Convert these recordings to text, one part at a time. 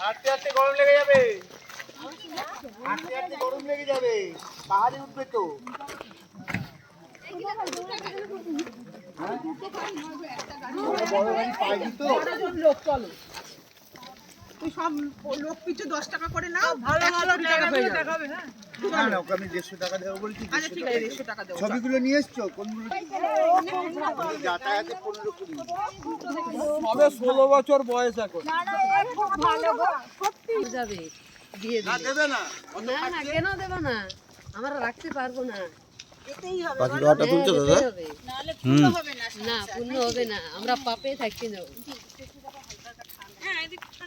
হাঁটতে হাঁটতে গরম লেগে যাবে। হাঁটতে হাঁটতে গরম লেগে যাবে। পাহাড়ে উঠবে তো। তো। তুই সব লোক পিছু দশ টাকা করে নাও। ভালো ভালো টাকা হয়ে যাবে। না না ওকে আমি দেড়শো টাকা দেবো বলছি আচ্ছা ঠিক আছে দেড়শো টাকা দেবো। ছবিগুলো নিয়ে এসছো? কোনগুলো? যাতায়াতে পনেরো কুড়ি। সবে ষোলো বছর বয়স এখন। যাবে দিয়ে দেবে। না। না না কেন দেব না? আমরা রাখতে পারব না। বাকি হ্যাঁ, দাদা? না না পূর্ণ হবে না আমরা পাপে থাকতে যাব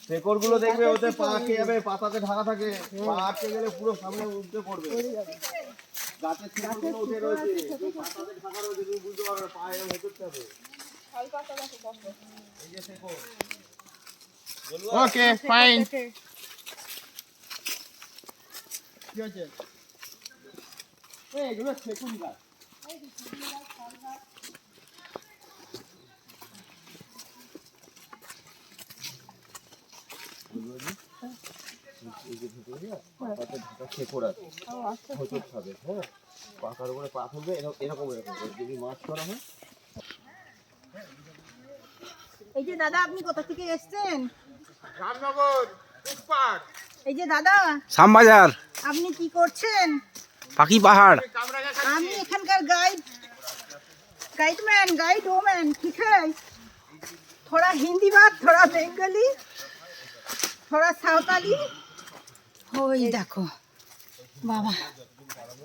শেকড়গুলো দেখবে ওতে পা আটকে যাবে পাতাতে ঢাকা থাকে পা আটকে গেলে পুরো সামনে উঠতে পড়বে। গাছের শেকড়গুলো উঠে রয়েছে। পাতাতে ঢাকা রয়েছে তুমি বুঝতে পারবে পা এরকম হেঁটে হবে এই যে শেকড় ওকে ফাইন কি হচ্ছে এই, এগুলো সেকুন গাছ। পাতাতে ঢাকা শেকড় আছে হোঁচট খাবে হ্যাঁ পাতার উপরে পা ফেলবে এরকম এরকম এরকম করে। যদি মাছ করা হয় এই যে দাদা আপনি কোথা থেকে এসেছেন রামনগর পুষ্পার এই যে দাদা শ্যামবাজার আপনি কি করছেন পাখি পাহাড় আমি এখানকার গাইড गाइडमैन गाइड वोमैन ठीक है थोड़ा हिंदी बात थोड़ा बेंगली थोड़ा সাঁওতালি ওই দেখো বাবা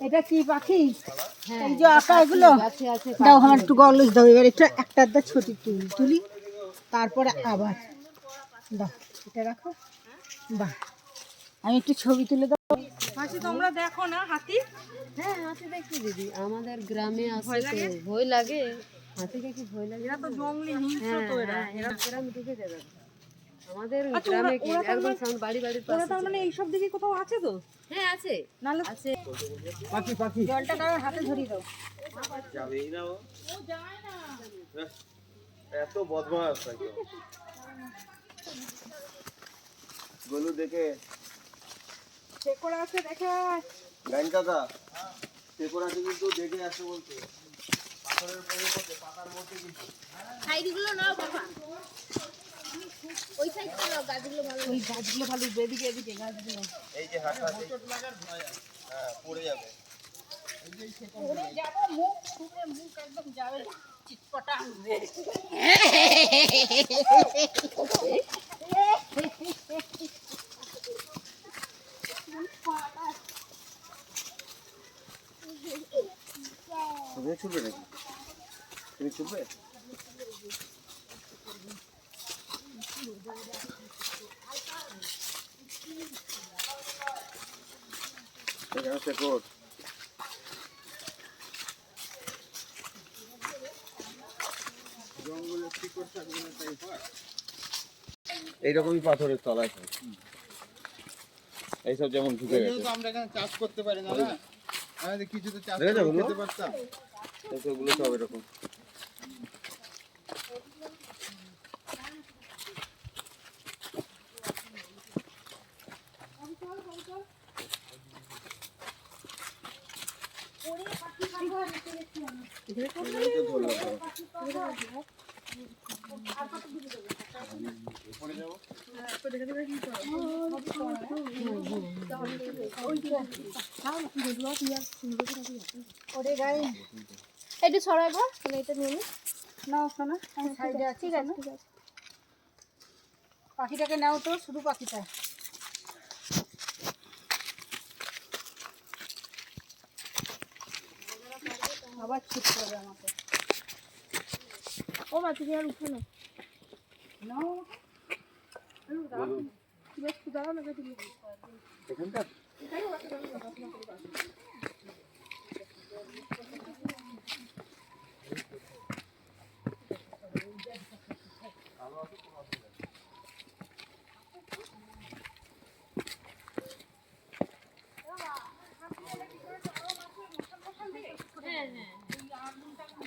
এটা কি পাখি? এই যে আঁকা এগুলো দাও আমার একটু গলজ দাও এবার একটু একটা আধটা ছুটি তুলি তুলি। তারপরে আবার। দাও এটা রাখো। বাহ। আমি একটু ছবি তুলে দাও। মাসি তোমরা দেখো না হাতি? হ্যাঁ হাতি দেখি দিদি। আমাদের গ্রামে আসে তো ভয় লাগে। হাতিকে কি ভয় লাগে। এরা তো জঙ্গলি হিংস্র হ্যাঁ তো এরা। হ্যাঁ, এরা গ্রাম ঢুকে যাবে আমাদের আচ্ছা, গ্রামে কি একদম মানে- সামনে বাড়ি বাড়ির ওরা পাশে তার মানে এইসব দিকে কোথাও আছে তো? হ্যাঁ আছে। নাহলে আছে। পাখি পাখি। জলটা কারোর হাতে ধরিয়ে দাও। যাবেই না ও হ্যাঁ, এত বদমাস একদম গলু দেখে। শেকড় আছে দেখে গাইন কাকা আছে কিন্তু দেখে আসতে বলছে পাথরের মধ্যে পাতার মধ্যে কিন্তু। সাইডগুলো নাও বাবা। ওই নাও গাছগুলো ভালো ওই গাছগুলো ভালো এদিকে এদিকে গাছগুলো। এই যে হাতটা হ্যাঁ পড়ে যাবে। ওরে যাব মুখ ফুটে মুখ একদম যাবে চিটপটা হবে তুমি ছুটবে নাকি? তুমি ছুটবে? এখানে শেকড় এইরকমই পাথরের তলায় হয়। এইসব যেমন ঢুকে গেছে। আমরা এখানে চাষ করতে পারি না না আমাদের কিছু তো চাষ দেখেছ করে ওগুলো? খেতে পারতাম। এইসবগুলো সব এরকম। একটু ছড়াবো তাহলে এটা নিয়ে নি। নাও শোনা আমি সাইডে আছি ঠিক আছে ঠিক আছে। পাখিটাকে নাও তো শুধু পাখিটা। আবার ছুট করবে আমাকে। ও মা তুমি আর উঠো না। নাও। বেশ দাঁড়াও না তুমি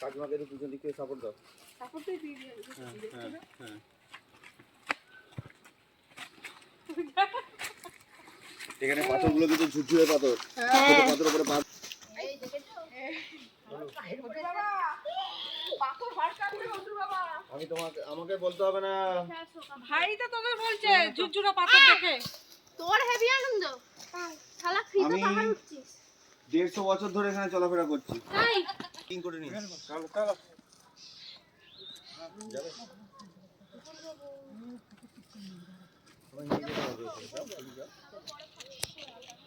কাকিমাকে একটু পিছন দিক থেকে সাপোর্ট দাও এখানে পাথরগুলো কিন্তু ঝুরঝুরে পাথর। ছোট পাথর উপরে পা আমি তোমাকে আমাকে বলতে হবে না। ভাই তো তোদের বলছে ঝুরঝুরা পাথর দেখে। তোর হেভি আনন্দ। শালা পাহাড় উঠছিস। দেড়শো বছর ধরে এখানে চলাফেরা করছি। কিং করে নি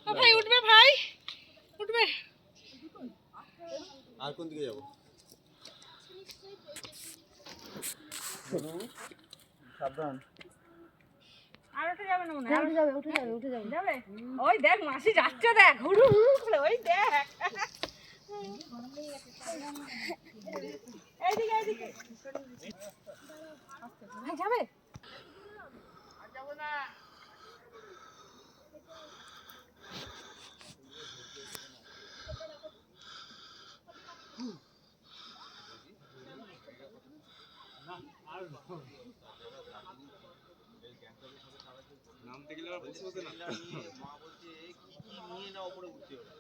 ও ভাই উঠবে ভাই? উঠবে। আর কোন দিকে যাব? সাবধান। আর উঠে যাবে না মনে হয়? উঠে যাবে উঠে যাবে উঠে যাবে। যাবে? ওই দেখ মাসি যাচ্ছে দেখ। হুড়ু হুড়ু করে ওই দেখ। এইদিকে এইদিকে ভাই যাবে মা বলছে কি কি নিয়ে না উপরে উঠতে হবে?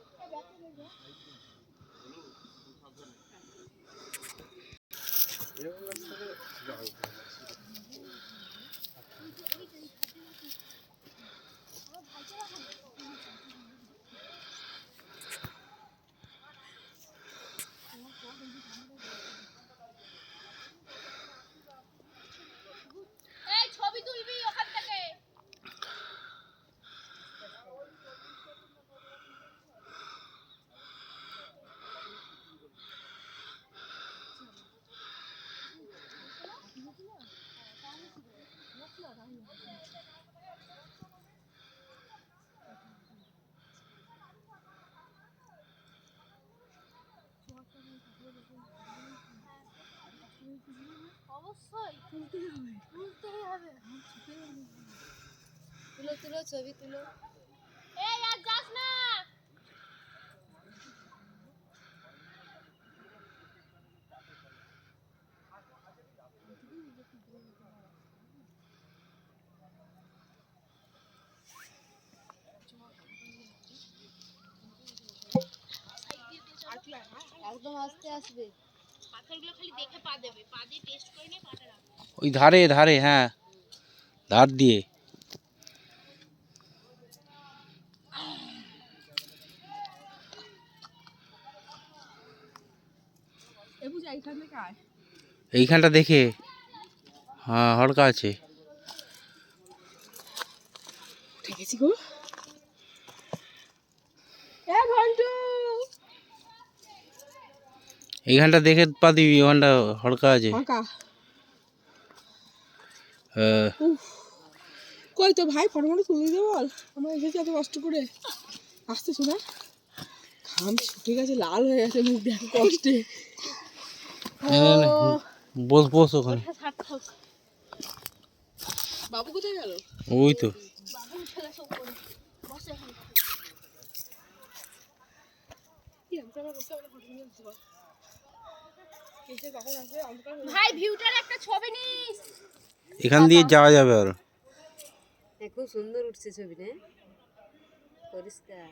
এই তুলতেই হবে। তুলতেই হবে। তুলো তুলো ছবি তুলো। এই আর যাস না। একদম আস্তে আসবে। পাথরগুলো খালি দেখে পা দেবে পা দিয়ে টেস্ট করে নিয়ে পাটা রাখবে ওই ধারে ধারে হ্যাঁ। ধার দিয়ে। এইখানটা দেখে? হ্যাঁ হড়কা আছে গো। এ ঘন্টু! এইখানটা দেখে পা দিবি ওখানটা হড়কা আছে। কই তো ভাই ফটো ফটো তুলে দিতে বল? আমরা এসেছি এত কষ্ট করে। আসতে শোনা। ঘাম ছুটে গেছে লাল হয়ে গেছে মুখ দেখো কষ্টে। বস বস ওখানে। বাবু কোথায় গেল? ওই তো। ভাই ভিউটার একটা ছবি নিস। এখান দিয়ে যাওয়া যাবে আর। হ্যাঁ, খুব সুন্দর উঠছে ছবি না? পরিষ্কার।